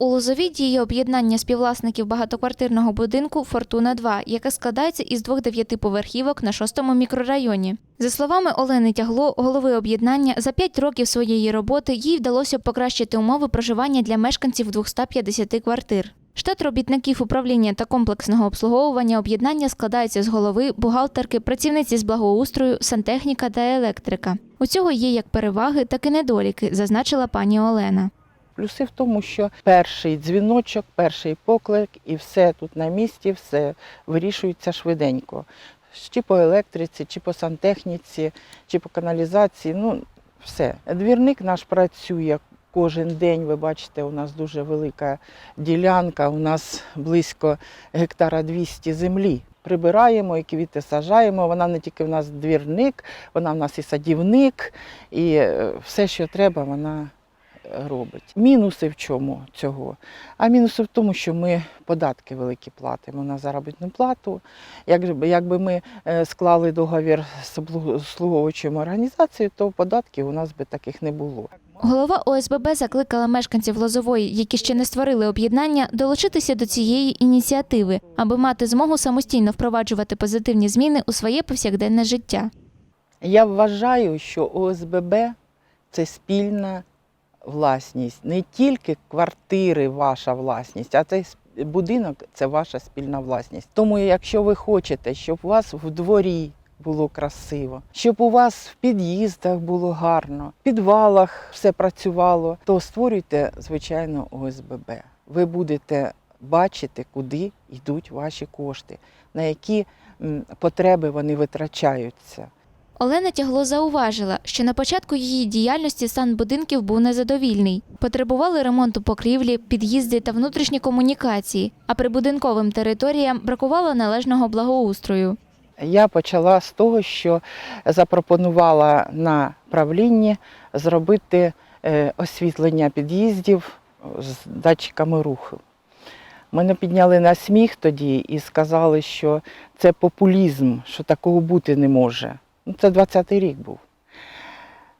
У Лозові діє об'єднання співвласників багатоквартирного будинку Фортуна 2 яке складається із двох дев'ятиповерхівок на шостому мікрорайоні. За словами Олени Тягло, голови об'єднання, за п'ять років своєї роботи їй вдалося покращити умови проживання для мешканців 250 квартир. Штат робітників управління та комплексного обслуговування об'єднання складається з голови, бухгалтерки, працівниці з благоустрою, сантехніка та електрика. У цього є як переваги, так і недоліки, зазначила пані Олена. Плюси в тому, що перший дзвіночок, перший поклик і все тут на місці, все вирішується швиденько. Чи по електриці, чи по сантехніці, чи по каналізації. Ну, все. Двірник наш працює кожен день. Ви бачите, у нас дуже велика ділянка, у нас близько гектара 200 землі. Прибираємо і квіти сажаємо. Вона не тільки в нас двірник, вона в нас і садівник, і е, все, що треба, вона робить. Мінуси в чому цього? А мінуси в тому, що ми податки великі платимо на заробітну плату. Якби, якби ми е, склали договір з обслуговуючою організацією, то податків у нас би таких не було. Голова ОСББ закликала мешканців Лозової, які ще не створили об'єднання, долучитися до цієї ініціативи, аби мати змогу самостійно впроваджувати позитивні зміни у своє повсякденне життя. Я вважаю, що ОСББ це спільна власність. Не тільки квартири ваша власність, а цей будинок це ваша спільна власність. Тому, якщо ви хочете, щоб у вас в дворі було красиво, щоб у вас в під'їздах було гарно, в підвалах все працювало, то створюйте, звичайно, ОСББ. Ви будете бачити, куди йдуть ваші кошти, на які потреби вони витрачаються. Олена Тягло зауважила, що на початку її діяльності стан будинків був незадовільний. Потребували ремонту покрівлі, під'їзди та внутрішні комунікації, а прибудинковим територіям бракувало належного благоустрою. Я почала з того, що запропонувала на правлінні зробити е, освітлення під'їздів з датчиками руху. Мене підняли на сміх тоді і сказали, що це популізм, що такого бути не може. Це 20-й рік був.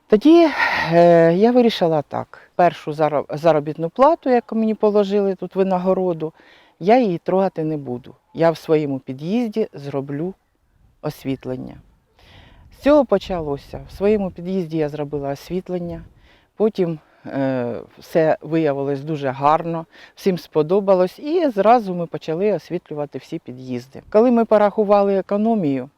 Тоді е, я вирішила так: першу заробітну плату, яку мені положили тут винагороду, я її трогати не буду. Я в своєму під'їзді зроблю освітлення. З цього почалося. В своєму під'їзді я зробила освітлення, потім е, все виявилось дуже гарно, всім сподобалось, і зразу ми почали освітлювати всі під'їзди. Коли ми порахували економію,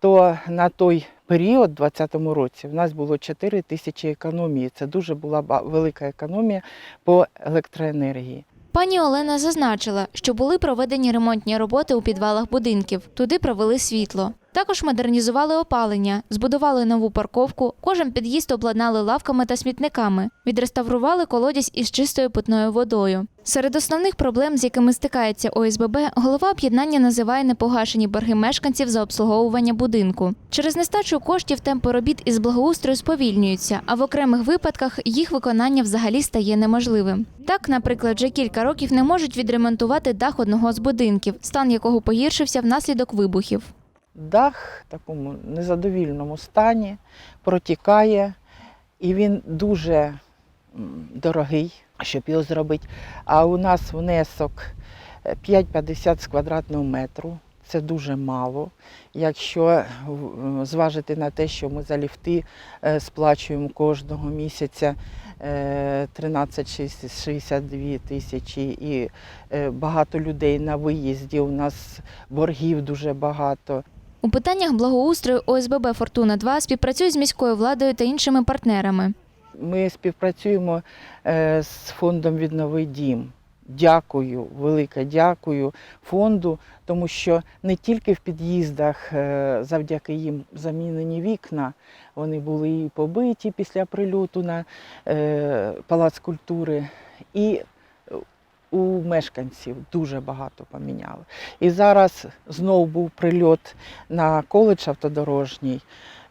то на той період, у 2020 році, в нас було 4 тисячі економії. Це дуже була велика економія по електроенергії. Пані Олена зазначила, що були проведені ремонтні роботи у підвалах будинків. Туди провели світло. Також модернізували опалення, збудували нову парковку, кожен під'їзд обладнали лавками та смітниками, відреставрували колодязь із чистою питною водою. Серед основних проблем, з якими стикається ОСББ, голова об'єднання називає непогашені борги мешканців за обслуговування будинку. Через нестачу коштів темпи робіт із благоустрою сповільнюються, а в окремих випадках їх виконання взагалі стає неможливим. Так, наприклад, вже кілька років не можуть відремонтувати дах одного з будинків, стан якого погіршився внаслідок вибухів. Дах в такому незадовільному стані, протікає, і він дуже дорогий, щоб його зробити. А у нас внесок е, 5,50 з квадратного метру. Це дуже мало. Якщо зважити на те, що ми за ліфти е, сплачуємо кожного місяця е, 13,62 тисячі і е, багато людей на виїзді, у нас боргів дуже багато. У питаннях благоустрою ОСББ Фортуна 2 співпрацює з міською владою та іншими партнерами. Ми співпрацюємо е, з фондом Віднови дім. Дякую, велике дякую фонду, тому що не тільки в під'їздах е, завдяки їм замінені вікна, вони були і побиті після прильоту на е, палац культури, і у мешканців дуже багато поміняли. І зараз знов був прильот на коледж автодорожній.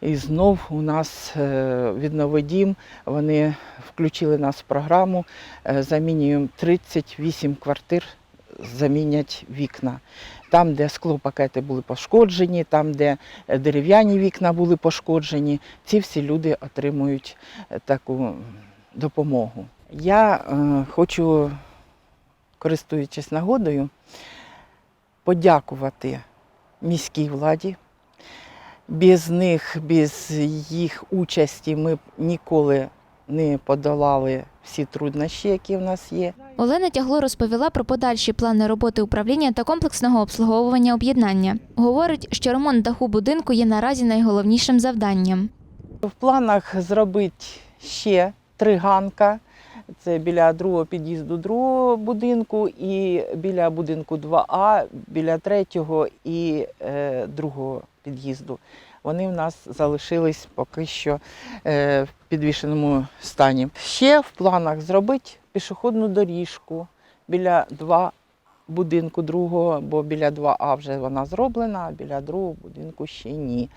І знов у нас е, віднови вони включили нас в програму, е, замінюємо 38 квартир, замінять вікна. Там, де склопакети були пошкоджені, там, де е, дерев'яні вікна були пошкоджені, ці всі люди отримують таку допомогу. Я е, хочу користуючись нагодою, подякувати міській владі. Без них, без їх участі ми б ніколи не подолали всі труднощі, які в нас є. Олена Тягло розповіла про подальші плани роботи управління та комплексного обслуговування об'єднання. Говорить, що ремонт даху будинку є наразі найголовнішим завданням. В планах зробити ще три ганка. Це біля другого під'їзду другого будинку і біля будинку 2А, біля третього і е, другого під'їзду. Вони в нас залишились поки що е, в підвішеному стані. Ще в планах зробити пішохідну доріжку біля 2 будинку другого, бо біля 2А вже вона зроблена, а біля другого будинку ще ні.